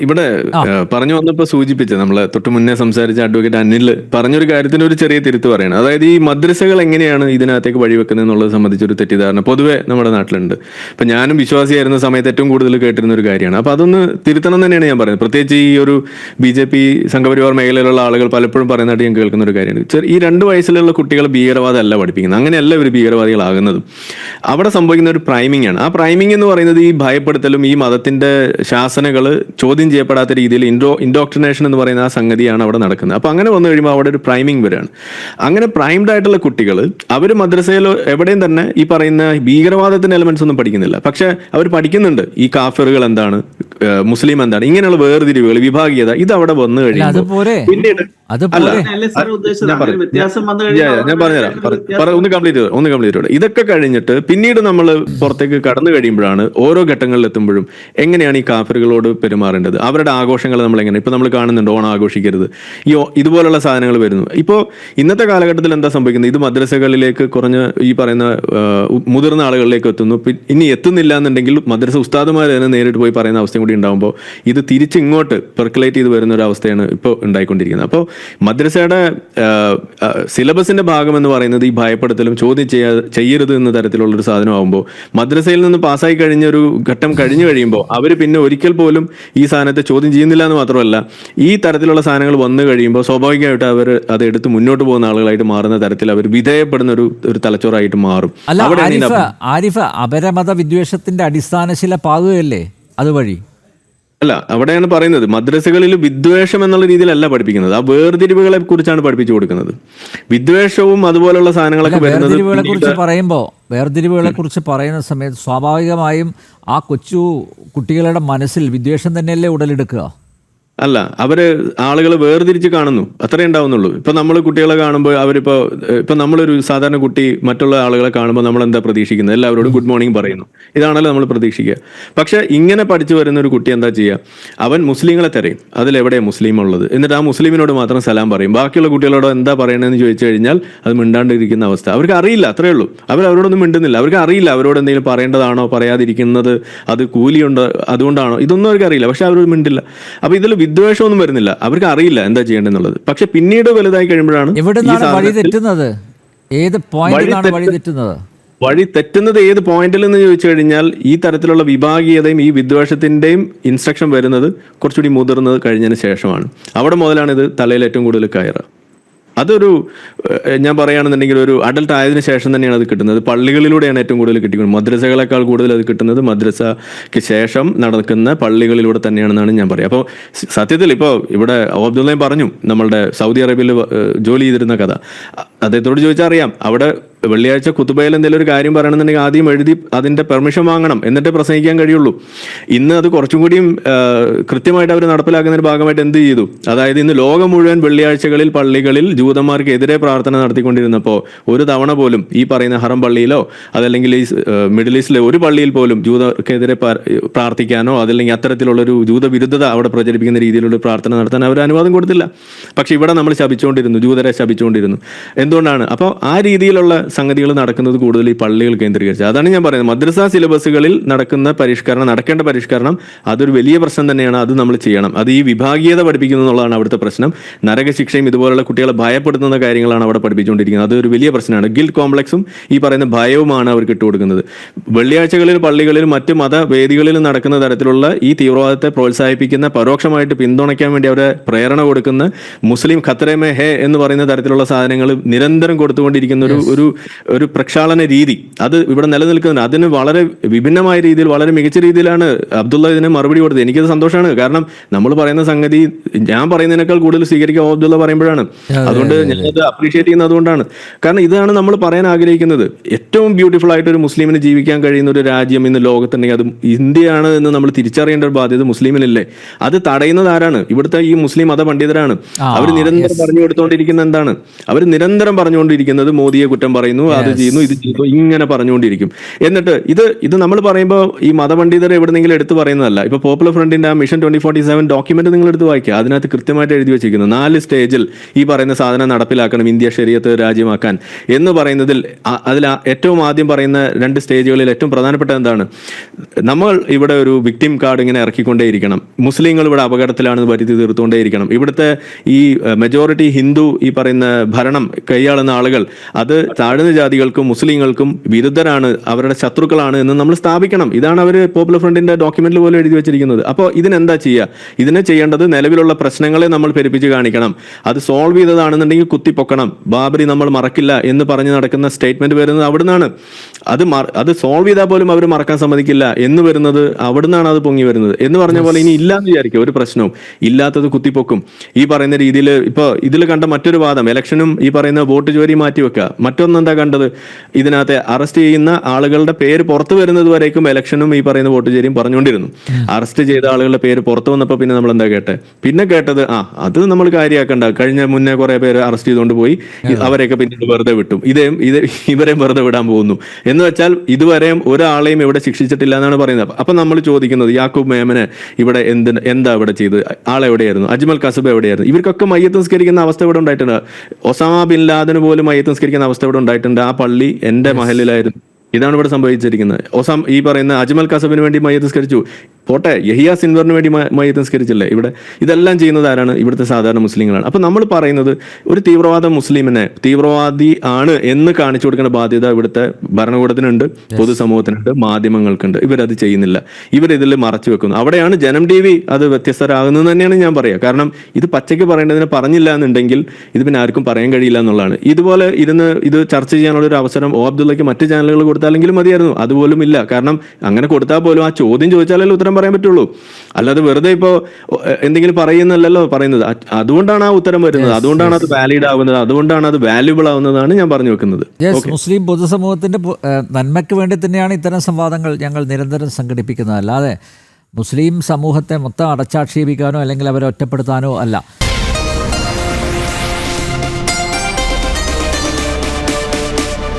ഇവിടെ പറഞ്ഞു വന്നപ്പോ സൂചിപ്പിച്ച നമ്മളെ തൊട്ട് മുന്നേ സംസാരിച്ച അഡ്വക്കേറ്റ് അനിൽ പറഞ്ഞൊരു കാര്യത്തിന് ഒരു ചെറിയ തിരുത്ത് പറയണം. അതായത് ഈ മദ്രസകൾ എങ്ങനെയാണ് ഇതിനകത്തേക്ക് വഴിവെക്കുന്നത് എന്നുള്ളത് സംബന്ധിച്ച ഒരു തെറ്റിദ്ധാരണ പൊതുവെ നമ്മുടെ നാട്ടിലുണ്ട്. ഇപ്പൊ ഞാനും വിശ്വാസിയായിരുന്ന സമയത്ത് ഏറ്റവും കൂടുതൽ കേട്ടിരുന്ന ഒരു കാര്യമാണ്. അപ്പൊ അതൊന്ന് തിരുത്തണം തന്നെയാണ് ഞാൻ പറയുന്നത്. പ്രത്യേകിച്ച് ഈ ഒരു ബി ജെ പി സംഘപരിവാർ മേഖലയിലുള്ള ആളുകൾ പലപ്പോഴും പറയുന്നതായിട്ട് ഞാൻ കേൾക്കുന്ന ഒരു കാര്യമാണ്. ചെറിയ- ഈ രണ്ട് വയസ്സിലുള്ള കുട്ടികൾ ഭീകരവാദം അല്ല പഠിപ്പിക്കുന്നത്. അങ്ങനെയല്ല ഇവർ ഭീകരവാദികളാകുന്നതും. അവിടെ സംഭവിക്കുന്ന ഒരു പ്രൈമിംഗ് ആണ്. ആ പ്രൈമിംഗ് എന്ന് പറയുന്നത് ഈ ഭയപ്പെടുത്തലും ഈ മതത്തിന്റെ ശാസനകൾ ചോദ്യം ചെയ്യപ്പെടാത്ത രീതിയിൽ ഇൻഡോ ഇൻഡോക്ട്രിനേഷൻ എന്ന് പറയുന്ന ആ സംഗതിയാണ് അവിടെ നടക്കുന്നത്. അപ്പോൾ അങ്ങനെ വന്നു കഴിയുമ്പോൾ അവിടെ ഒരു പ്രൈമിംഗ് വരികയാണ് അങ്ങനെ പ്രൈംഡ് ആയിട്ടുള്ള കുട്ടികൾ അവർ മദ്രസയിലോ എവിടെയും തന്നെ ഈ പറയുന്ന ഭീകരവാദത്തിന്റെ എലമെന്റ്സ് ഒന്നും പഠിക്കുന്നില്ല. പക്ഷേ അവർ പഠിക്കുന്നുണ്ട്. ഈ കാഫറുകൾ എന്താണ്? മുസ്ലിം എന്താണ്? ഇങ്ങനെയുള്ള വേർതിരിവുകൾ വിഭാഗീയത ഇത് അവിടെ വന്നു കഴിഞ്ഞാൽ കഴിയുമ്പോൾ പിന്നീട് ഒന്ന് കംപ്ലീറ്റ് ഒന്ന് കംപ്ലീറ്റ് ഇതൊക്കെ കഴിഞ്ഞിട്ട് പിന്നീട് നമ്മൾ പുറത്തേക്ക് കടന്നു കഴിയുമ്പോഴാണ് ഓരോ ഘട്ടങ്ങളിൽ എത്തുമ്പോഴും എങ്ങനെയാണ് ഈ കാഫറുകളോട് പെരുമാറേണ്ടത്? അവരുടെ ആഘോഷങ്ങൾ നമ്മൾ എങ്ങനെ ഇപ്പൊ നമ്മൾ കാണുന്നുണ്ട് ഓണം ആഘോഷിക്കരുത്. ഈ ഇതുപോലുള്ള സാധനങ്ങൾ വരുന്നു. ഇപ്പോൾ ഇന്നത്തെ കാലഘട്ടത്തിൽ എന്താ സംഭവിക്കുന്നത്? ഇത് മദ്രസകളിലേക്ക് കുറഞ്ഞ ഈ പറയുന്ന മുതിർന്ന ആളുകളിലേക്ക് എത്തുന്നു. ഇനി എത്തുന്നില്ല എന്നുണ്ടെങ്കിൽ മദ്രസ ഉസ്താദുമാർ തന്നെ നേരിട്ട് പോയി പറയുന്ന അവസ്ഥയും കൂടി ഉണ്ടാകുമ്പോൾ ഇത് തിരിച്ചിങ്ങോട്ട് പെർക്കുലേറ്റ് ചെയ്ത് വരുന്ന ഒരു അവസ്ഥയാണ് ഇപ്പോൾ ഉണ്ടായിക്കൊണ്ടിരിക്കുന്നത്. അപ്പോൾ മദ്രസയുടെ സിലബസിന്റെ ഭാഗം എന്ന് പറയുന്നത് ഈ ഭയപ്പെടുത്തലും ചോദ്യം ചെയ്യാ ചെയ്യരുത് എന്ന തരത്തിലുള്ള ഒരു സാധനമാകുമ്പോൾ മദ്രസയിൽ നിന്ന് പാസ്സായി കഴിഞ്ഞ ഒരു ഘട്ടം കഴിഞ്ഞു കഴിയുമ്പോൾ അവർ പിന്നെ ഒരിക്കൽ പോലും ഈ സാധനത്തെ ചോദ്യം ചെയ്യുന്നില്ല എന്ന് മാത്രമല്ല ഈ തരത്തിലുള്ള സാധനങ്ങൾ വന്നു കഴിയുമ്പോൾ സ്വാഭാവികമായിട്ട് അവർ അത് എടുത്ത് മുന്നോട്ട് പോകുന്ന ആളുകളായിട്ട് മാറുന്ന തരത്തിൽ അവർ വിധേയപ്പെടുന്ന ഒരു ഒരു തലച്ചോറായിട്ട് മാറും. ആരിഫ് ആരിഫ് അപരമത വിദ്വേഷത്തിന്റെ അടിസ്ഥാന ശില പാകുകയല്ലേ? അതുവഴി. അല്ല അവിടെയാണ് പറയുന്നത് മദ്രസകളിൽ വിദ്വേഷം എന്നുള്ള രീതിയിലല്ല പഠിപ്പിക്കുന്നത്. ആ വേർതിരിവുകളെ കുറിച്ചാണ് പഠിപ്പിച്ചു കൊടുക്കുന്നത്. വിദ്വേഷവും അതുപോലുള്ള സാധനങ്ങളൊക്കെ വേർതിരിവുകളെ കുറിച്ച് പറയുമ്പോൾ വേർതിരിവുകളെ കുറിച്ച് പറയുന്ന സമയത്ത് സ്വാഭാവികമായും ആ കൊച്ചു കുട്ടികളുടെ മനസ്സിൽ വിദ്വേഷം തന്നെയല്ലേ ഉടലെടുക്കുക? അല്ല അവർ ആളുകൾ വേർതിരിച്ച് കാണുന്നു. അത്രേ ഉണ്ടാവുന്നുള്ളൂ. ഇപ്പൊ നമ്മൾ കുട്ടികളെ കാണുമ്പോൾ അവരിപ്പോ ഇപ്പൊ നമ്മളൊരു സാധാരണ കുട്ടി മറ്റുള്ള ആളുകളെ കാണുമ്പോൾ നമ്മൾ എന്താ പ്രതീക്ഷിക്കുന്നത്? എല്ലാവരോടും ഗുഡ് മോർണിംഗ് പറയുന്നു. ഇതാണല്ലോ നമ്മൾ പ്രതീക്ഷിക്കുക. പക്ഷെ ഇങ്ങനെ പഠിച്ചു വരുന്ന ഒരു കുട്ടി എന്താ ചെയ്യുക അവൻ മുസ്ലിങ്ങളെ തരയും. അതിലെവിടെ മുസ്ലിം ഉള്ളത് എന്നിട്ട് ആ മുസ്ലിമിനോട് മാത്രം സലാം പറയും. ബാക്കിയുള്ള കുട്ടികളോട് എന്താ പറയണതെന്ന് ചോദിച്ചു കഴിഞ്ഞാൽ അത് മിണ്ടാണ്ടിരിക്കുന്ന അവസ്ഥ. അവർക്ക് അറിയില്ല അത്രേ ഉള്ളൂ. അവർ അവരോടൊന്നും മിണ്ടുന്നില്ല. അവർക്ക് അറിയില്ല അവരോട് എന്തെങ്കിലും പറയേണ്ടതാണോ പറയാതിരിക്കുന്നത് അത് കൂലിയുണ്ട് അതുകൊണ്ടാണോ? ഇതൊന്നും അവർക്ക് അറിയില്ല. പക്ഷെ അവരോട് മിണ്ടില്ല. അപ്പൊ ഇതിൽ വിദ്വേഷമൊന്നും വരുന്നില്ല. അവർക്ക് അറിയില്ല എന്താ ചെയ്യേണ്ടതെന്നുള്ളത്. പക്ഷെ പിന്നീട് വലുതായി കഴിയുമ്പോഴാണ് വഴി തെറ്റുന്നത്? ഏത് പോയിന്റിലാണ് വഴി തെറ്റുന്നത്? വഴി തെറ്റുന്നത് ഏത് പോയിന്റിൽ നിന്ന് ചോദിച്ചു കഴിഞ്ഞാൽ ഈ തരത്തിലുള്ള വിഭാഗീയതയും ഈ വിദ്വേഷത്തിന്റെയും ഇൻസ്ട്രക്ഷൻ വരുന്നത് കുറച്ചുകൂടി മുതിർന്നത് കഴിഞ്ഞതിന് ശേഷമാണ്. അവിടെ മുതലാണ് ഇത് തലയിൽ ഏറ്റവും കൂടുതൽ കയറുക. അതൊരു ഞാൻ പറയുകയാണെന്നുണ്ടെങ്കിൽ ഒരു അഡൽട്ട് ആയതിനു ശേഷം തന്നെയാണ് അത് കിട്ടുന്നത്. പള്ളികളിലൂടെയാണ് ഏറ്റവും കൂടുതൽ കിട്ടിക്കുന്നത് മദ്രസകളെക്കാൾ കൂടുതൽ അത് കിട്ടുന്നത് മദ്രസയ്ക്ക് ശേഷം നടക്കുന്ന പള്ളികളിലൂടെ തന്നെയാണെന്നാണ് ഞാൻ പറയുക. അപ്പോൾ സത്യത്തിൽ ഇപ്പോൾ ഇവിടെ അബ്ദുള്ളയും പറഞ്ഞു നമ്മളുടെ സൗദി അറേബ്യയിൽ ജോലി ചെയ്തിരുന്ന കഥ. അദ്ദേഹത്തോട് ചോദിച്ചാൽ അറിയാം. അവിടെ വെള്ളിയാഴ്ച കുത്തുബയിൽ എന്തെങ്കിലും ഒരു കാര്യം പറയണമെന്നുണ്ടെങ്കിൽ ആദ്യം എഴുതി അതിന്റെ പെർമിഷൻ വാങ്ങണം. എന്നിട്ട് പ്രസംഗിക്കാൻ കഴിയുള്ളൂ. ഇന്ന് അത് കുറച്ചും കൂടിയും കൃത്യമായിട്ട് അവർ നടപ്പിലാക്കുന്നതിന്റെ ഭാഗമായിട്ട് എന്ത് ചെയ്തു? അതായത് ഇന്ന് ലോകം മുഴുവൻ വെള്ളിയാഴ്ചകളിൽ പള്ളികളിൽ ജൂതന്മാർക്കെതിരെ പ്രാർത്ഥന നടത്തിക്കൊണ്ടിരുന്നപ്പോൾ ഒരു തവണ പോലും ഈ പറയുന്ന ഹറം പള്ളിയിലോ അതല്ലെങ്കിൽ ഈ മിഡിൽ ഈസ്റ്റിലെ ഒരു പള്ളിയിൽ പോലും ജൂതർക്കെതിരെ പ്രാർത്ഥിക്കാനോ അതല്ലെങ്കിൽ അത്തരത്തിലുള്ളൊരു ജൂതവിരുദ്ധത ജൂത വിരുദ്ധത അവിടെ പ്രചരിപ്പിക്കുന്ന രീതിയിലുള്ള പ്രാർത്ഥന നടത്താൻ അവർ അനുവാദം കൊടുത്തില്ല. പക്ഷെ ഇവിടെ നമ്മൾ ശപിച്ചുകൊണ്ടിരുന്നു ജൂതരെ ശപിച്ചുകൊണ്ടിരുന്നു. എന്തുകൊണ്ടാണ്? അപ്പോൾ ആ രീതിയിലുള്ള സംഗതികൾ നടക്കുന്നത് കൂടുതൽ ഈ പള്ളികൾ കേന്ദ്രീകരിച്ച്. അതാണ് ഞാൻ പറയുന്നത്. മദ്രസ സിലബസുകളിൽ നടക്കുന്ന പരിഷ്കരണം നടക്കേണ്ട പരിഷ്കരണം അതൊരു വലിയ പ്രശ്നം തന്നെയാണ്. അത് നമ്മൾ ചെയ്യണം. അത് ഈ വിഭാഗീയത പഠിപ്പിക്കുന്നു എന്നുള്ളതാണ് അവിടുത്തെ പ്രശ്നം. നരകശിക്ഷയും ഇതുപോലുള്ള കുട്ടികളെ ഭയപ്പെടുത്തുന്ന കാര്യങ്ങളാണ് അവിടെ പഠിപ്പിച്ചുകൊണ്ടിരിക്കുന്നത്. അതൊരു വലിയ പ്രശ്നമാണ്. ഗിൽ കോംപ്ലക്സും ഈ പറയുന്ന ഭയവുമാണ് അവർക്ക് ഇട്ടുകൊടുക്കുന്നത് വെള്ളിയാഴ്ചകളിൽ പള്ളികളിൽ മറ്റ് വേദികളിൽ നടക്കുന്ന തരത്തിലുള്ള ഈ തീവ്രവാദത്തെ പ്രോത്സാഹിപ്പിക്കുന്ന പരോക്ഷമായിട്ട് പിന്തുണയ്ക്കാൻ വേണ്ടി അവരെ പ്രേരണ കൊടുക്കുന്ന മുസ്ലിം ഖത്തറമേ ഹെ എന്ന് പറയുന്ന തരത്തിലുള്ള സാധനങ്ങൾ നിരന്തരം കൊടുത്തുകൊണ്ടിരിക്കുന്ന ഒരു ഒരു ഒരു പ്രക്ഷാളന രീതി. അത് ഇവിടെ നിലനിൽക്കുന്നുണ്ട്. അതിന് വളരെ വിഭിന്നമായ രീതിയിൽ വളരെ മികച്ച രീതിയിലാണ് അബ്ദുള്ള ഇതിനെ മറുപടി കൊടുത്തത്. എനിക്കത് സന്തോഷമാണ്. കാരണം നമ്മൾ പറയുന്ന സംഗതി ഞാൻ പറയുന്നതിനേക്കാൾ കൂടുതൽ സ്വീകരിക്കുക അബ്ദുള്ള പറയുമ്പോഴാണ്. അതുകൊണ്ട് ഞാനത് അപ്രീഷിയേറ്റ് ചെയ്യുന്നത് അതുകൊണ്ടാണ്. കാരണം ഇതാണ് നമ്മൾ പറയാൻ ആഗ്രഹിക്കുന്നത്. ഏറ്റവും ബ്യൂട്ടിഫുൾ ആയിട്ട് ഒരു മുസ്ലിമിന് ജീവിക്കാൻ കഴിയുന്ന ഒരു രാജ്യം ഇന്ന് ലോകത്തുണ്ടെങ്കിൽ അത് ഇന്ത്യയാണ് എന്ന് നമ്മൾ തിരിച്ചറിയേണ്ട ഒരു ബാധ്യത മുസ്ലിമിനല്ലേ? അത് തടയുന്നത് ആരാണ്? ഇവിടുത്തെ ഈ മുസ്ലിം മത പണ്ഡിതരാണ്. അവർ നിരന്തരം പറഞ്ഞു കൊടുത്തുകൊണ്ടിരിക്കുന്ന എന്താണ്? അവർ നിരന്തരം പറഞ്ഞുകൊണ്ടിരിക്കുന്നത് മോദിയെ കുറ്റം പറയും പറയുന്നു അത് ചെയ്യുന്നു ഇത് ചെയ്യുന്നു ഇങ്ങനെ പറഞ്ഞുകൊണ്ടിരിക്കും. എന്നിട്ട് ഇത് ഇത് നമ്മൾ പറയുമ്പോൾ ഈ മതപണ്ഡിതർ എവിടെന്നെങ്കിലും എടുത്ത് പറയുന്നതല്ല. ഇപ്പൊ പോപ്പുലർ ഫ്രണ്ടിന്റെ ആ mission twenty forty seven document നിങ്ങൾ എടുത്ത് വായിക്കുക. അതിനകത്ത് കൃത്യമായിട്ട് എഴുതി വെച്ചിരിക്കുന്നു. നാല് സ്റ്റേജിൽ ഈ പറയുന്ന സാധനം നടപ്പിലാക്കണം ഇന്ത്യ ശരീരത്ത് രാജ്യമാക്കാൻ എന്ന് പറയുന്നതിൽ അതിൽ ഏറ്റവും ആദ്യം പറയുന്ന രണ്ട് സ്റ്റേജുകളിൽ ഏറ്റവും പ്രധാനപ്പെട്ട എന്താണ്? നമ്മൾ ഇവിടെ ഒരു വിക്ടിം കാർഡ് ഇങ്ങനെ ഇറക്കിക്കൊണ്ടേയിരിക്കണം. മുസ്ലിങ്ങൾ ഇവിടെ അപകടത്തിലാണെന്ന് വരുത്തി തീർത്തുകൊണ്ടേയിരിക്കണം. ഇവിടുത്തെ ഈ മെജോറിറ്റി ഹിന്ദു ഈ പറയുന്ന ഭരണം കൈയാളുന്ന ആളുകൾ അത് താഴ്ന്ന ജാതികൾക്കും മുസ്ലിങ്ങൾക്കും വിരുദ്ധരാണ് അവരുടെ ശത്രുക്കളാണ് എന്ന് നമ്മൾ സ്ഥാപിക്കണം. ഇതാണ് അവർ പോപ്പുലർ ഫ്രണ്ടിന്റെ ഡോക്യുമെന്റിൽ പോലും എഴുതി വെച്ചിരിക്കുന്നത്. അപ്പോൾ ഇതിനെന്താ ചെയ്യുക ഇതിനെ ചെയ്യേണ്ടത് നിലവിലുള്ള പ്രശ്നങ്ങളെ നമ്മൾ പെരുപ്പിച്ച് കാണിക്കണം. അത് സോൾവ് ചെയ്തതാണെന്നുണ്ടെങ്കിൽ കുത്തിപ്പൊക്കണം. ബാബരി നമ്മൾ മറക്കില്ല എന്ന് പറഞ്ഞ് നടക്കുന്ന സ്റ്റേറ്റ്മെന്റ് വരുന്നത് അവിടുന്നാണ്. അത് അത് സോൾവ് ചെയ്താൽ പോലും അവർ മറക്കാൻ സമ്മതിക്കില്ല എന്ന് വരുന്നത് അവിടുന്നാണ് അത് പൊങ്ങി വരുന്നത്. എന്ന് പറഞ്ഞ പോലെ ഇനി ഇല്ലാന്ന് വിചാരിക്കുക ഒരു പ്രശ്നവും. ഇല്ലാത്തത് കുത്തിപ്പൊക്കും. ഈ പറയുന്ന രീതിയിൽ ഇപ്പോൾ ഇതിൽ കണ്ട മറ്റൊരു വാദം ഇലക്ഷനും ഈ പറയുന്ന വോട്ട് ജോലി മാറ്റി വെക്കുക. മറ്റൊന്നെന്താ കണ്ടത്? ഇതിനകത്ത് അറസ്റ്റ് ചെയ്യുന്ന ആളുകളുടെ പേര് പുറത്തു വരുന്നത് വരേക്കും ഇലക്ഷനും ഈ പറയുന്ന വോട്ട് ചെയ്യും പറഞ്ഞുകൊണ്ടിരുന്നു. അറസ്റ്റ് ചെയ്ത ആളുകളുടെ പേര് പുറത്തു വന്നപ്പോൾ പിന്നെ നമ്മൾ എന്താ കേട്ടെ? പിന്നെ കേട്ടത് ആ അത് നമ്മൾ കാര്യമാക്കണ്ട കഴിഞ്ഞ മുന്നേ കുറെ പേര് അറസ്റ്റ് ചെയ്തുകൊണ്ട് പോയി. അവരെയൊക്കെ പിന്നീട് വെറുതെ വിട്ടു. ഇതേ ഇത് ഇവരെയും വെറുതെ വിടാൻ പോകുന്നു. എന്ന് വെച്ചാൽ ഇതുവരെയും ഒരാളെയും ഇവിടെ ശിക്ഷിച്ചിട്ടില്ല എന്നാണ് പറയുന്നത്. അപ്പൊ നമ്മൾ ചോദിക്കുന്നത് യാക്കൂബ് മേമനെ ഇവിടെ എന്ത് എന്താ ഇവിടെ ചെയ്ത് ആളെവിടെയായിരുന്നു അജ്മൽ കസബ് എവിടെയായിരുന്നു? ഇവർക്കൊക്കെ മയ്യത്ത് നിസ്കരിക്കുന്ന അവസ്ഥ ഇവിടെ ഉണ്ടായിട്ടുണ്ട്. ഒസാമ ബിൻ ലാദന് പോലും മയ്യത്ത് നിസ്കരിക്കുന്ന അവസ്ഥ ഇവിടെ ഉണ്ടായിട്ടുണ്ട് ആ പള്ളി എന്റെ മഹലിലായിരുന്നു. ഇതാണ് ഇവിടെ സംഭവിച്ചിരിക്കുന്നത്. ഒസാം ഈ പറയുന്ന അജ്മൽ കസബിന് വേണ്ടി മയ്യത്ത് സംസ്കരിച്ചു പോട്ടെ യഹിയ സിൻവറിന് വേണ്ടി മ- മയ്യത്ത് നിസ്കരിച്ചില്ലേ ഇവിടെ? ഇതെല്ലാം ചെയ്യുന്നത് ആരാണ്? ഇവിടുത്തെ സാധാരണ മുസ്ലിങ്ങളാണ്. അപ്പൊ നമ്മൾ പറയുന്നത് ഒരു തീവ്രവാദ മുസ്ലിമിനെ തീവ്രവാദി ആണ് എന്ന് കാണിച്ചു കൊടുക്കേണ്ട ബാധ്യത ഇവിടുത്തെ ഭരണകൂടത്തിനുണ്ട് പൊതുസമൂഹത്തിനുണ്ട് മാധ്യമങ്ങൾക്കുണ്ട്. ഇവരത് ചെയ്യുന്നില്ല. ഇവരിതിൽ മറച്ചു വെക്കുന്നു. അവിടെയാണ് ജനം ടി വി അത് വ്യത്യസ്തരാകുന്നത് തന്നെയാണ് ഞാൻ പറയുക കാരണം ഇത് പച്ചയ്ക്ക് പറയേണ്ടതിനെ പറഞ്ഞില്ല എന്നുണ്ടെങ്കിൽ ഇത് പിന്നെ ആർക്കും പറയാൻ കഴിയില്ല എന്നുള്ളതാണ്. ഇതുപോലെ ഇരുന്ന് ഇത് ചർച്ച ചെയ്യാനുള്ള ഒരു അവസരം ഓ അബ്ദുള്ളയ്ക്ക് മറ്റ് ചാനലുകൾ കൊടുത്താലെങ്കിലും മതിയായിരുന്നു. അതുപോലും ഇല്ല. കാരണം അങ്ങനെ കൊടുത്താൽ പോലും ആ ചോദ്യം ചോദിച്ചാലല്ലേ ഉത്തരം പറയാൻ പറ്റുള്ളൂ. അല്ലാതെ വെറുതെ ഇപ്പോൾ എന്തെങ്കിലും പറയുന്നല്ലോ പറയുന്നത്. അതുകൊണ്ടാണ് ആ ഉത്തരം വരുന്നത്. അതുകൊണ്ടാണ് അത് വാലിഡ് ആവുന്നത്. അതുകൊണ്ടാണ് അത് വാല്യുബിൾ ആവുന്നതാണ് ഞാൻ പറഞ്ഞു വെക്കുന്നത്. മുസ്ലിം പൊതുസമൂഹത്തിന്റെ നന്മയ്ക്ക് വേണ്ടി തന്നെയാണ് ഇത്തരം സംവാദങ്ങൾ ഞങ്ങൾ നിരന്തരം സംഘടിപ്പിക്കുന്നത്. അല്ലാതെ മുസ്ലിം സമൂഹത്തെ മൊത്തം അടച്ചാക്ഷേപിക്കാനോ അല്ലെങ്കിൽ അവരെ ഒറ്റപ്പെടുത്താനോ അല്ല.